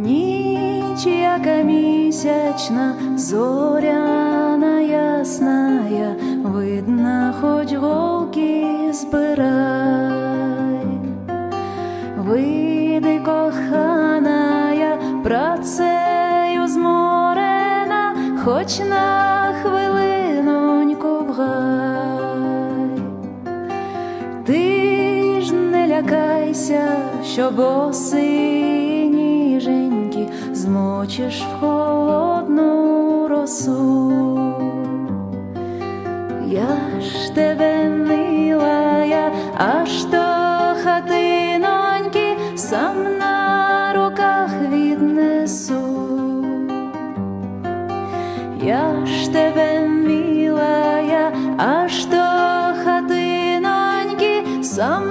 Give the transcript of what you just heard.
Ніч, яка місячна, зоряна ясная, видно, хоч голки збирай. Вийди, коханая, працею зморена, хоч на хвилиноньку в гай. Ти ж не лякайся, що боси хочеш в холодну росу, я ж тебе мила, я аж до хатиноньки сам на руках віднесу, я ж тебе мила, я аж до хатиноньки сам.